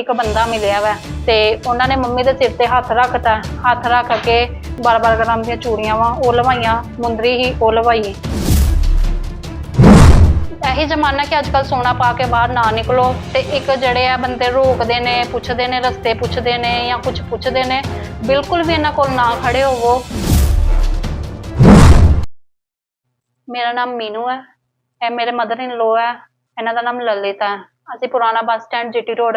ਇੱਕ ਬੰਦਾ ਮਿਲਿਆ ਵਾ ਤੇ ਉਹਨਾਂ ਨੇ ਮੰਮੀ ਦੇ ਸਿਰ ਤੇ ਹੱਥ ਰੱਖਤਾ। ਹੱਥ ਰੱਖ ਕੇ 12-12 ਗ੍ਰਾਮ ਦੀਆਂ ਚੂੜੀਆਂ ਵਾ, ਉਹ ਲਵਾਈਆਂ, ਮੁੰਦਰੀ ਹੀ ਉਹ ਲਵਾਈ। ਇਹੀ ਜ਼ਮਾਨਾ ਕਿ ਅੱਜਕੱਲ ਸੋਨਾ ਪਾ ਕੇ ਬਾਹਰ ਨਾ ਨਿਕਲੋ ਤੇ ਇੱਕ ਜਿਹੜੇ ਆ ਬੰਦੇ ਰੋਕਦੇ ਨੇ, ਪੁੱਛਦੇ ਨੇ, ਰਸਤੇ ਪੁੱਛਦੇ ਨੇ ਜਾਂ ਕੁਝ ਪੁੱਛਦੇ ਨੇ, ਬਿਲਕੁਲ ਵੀ ਇਹਨਾਂ ਕੋਲ ਨਾ ਖੜੇ ਹੋਵੋ। ਮੇਰਾ ਨਾਮ ਮੀਨੂ ਹੈ ਇਹ ਮੇਰੇ ਮਦਰ ਇਨ ਲੋ ਹੈ ਇਹਨਾਂ ਦਾ ਨਾਮ ਲਲਿਤਾ। ਹੈ ਅਸੀਂ ਪੁਰਾਣਾ ਬੱਸ ਸਟੈਂਡ ਜੀਟੀ ਰੋਡ